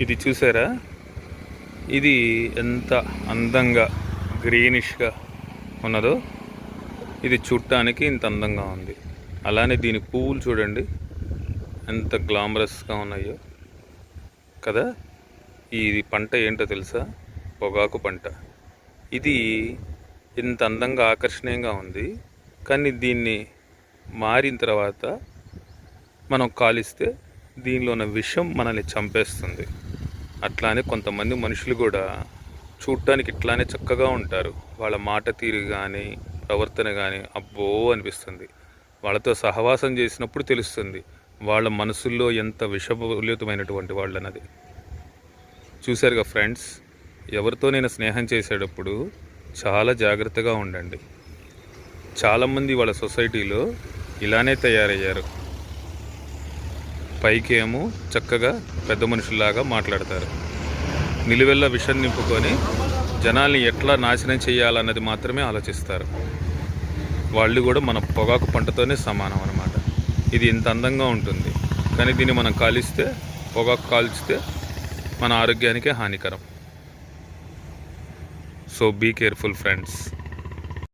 ఇది చూసారా? ఇది ఎంత అందంగా గ్రీనిష్గా ఉన్నదో ఇది చూడటానికి ఇంత అందంగా ఉంది. అలానే దీని పువ్వులు చూడండి ఎంత గ్లామరస్గా ఉన్నాయో. కదా? ఇది పంట ఏంటో తెలుసా? పొగాకు పంట. ఇది ఇంత అందంగా ఆకర్షణీయంగా ఉంది. కానీ దీన్ని మారిన తర్వాత మనం కాలిస్తే దీనిలో ఉన్న విషం మనల్ని చంపేస్తుంది. అట్లానే కొంతమంది మనుషులు కూడా చూడటానికి ఇట్లానే చక్కగా ఉంటారు. వాళ్ళ మాట తీరు కానీ ప్రవర్తన కానీ అబ్బో అనిపిస్తుంది. వాళ్ళతో సహవాసం చేసినప్పుడు తెలుస్తుంది వాళ్ళ మనసుల్లో ఎంత విషపూలితమైనటువంటి వాళ్ళు అన్నది చూశారుగా ఫ్రెండ్స్ ఎవరితో నేను స్నేహం చేసేటప్పుడు చాలా జాగ్రత్తగా ఉండండి. చాలామంది వాళ్ళ సొసైటీలో ఇలానే తయారయ్యారు. పైకేమో చక్కగా పెద్ద మనుషుల్లాగా మాట్లాడతారు. నిలువెల్ల విషం నింపుకొని జనాల్ని ఎట్లా నాశనం చేయాలన్నది మాత్రమే ఆలోచిస్తారు. వాళ్ళు కూడా మన పొగాకు పంటతోనే సమానం అన్నమాట. ఇది ఇంత అందంగా ఉంటుంది. కానీ దీన్ని మనం కాలిస్తే పొగాకు కాల్చితే మన ఆరోగ్యానికే హానికరం. So be careful friends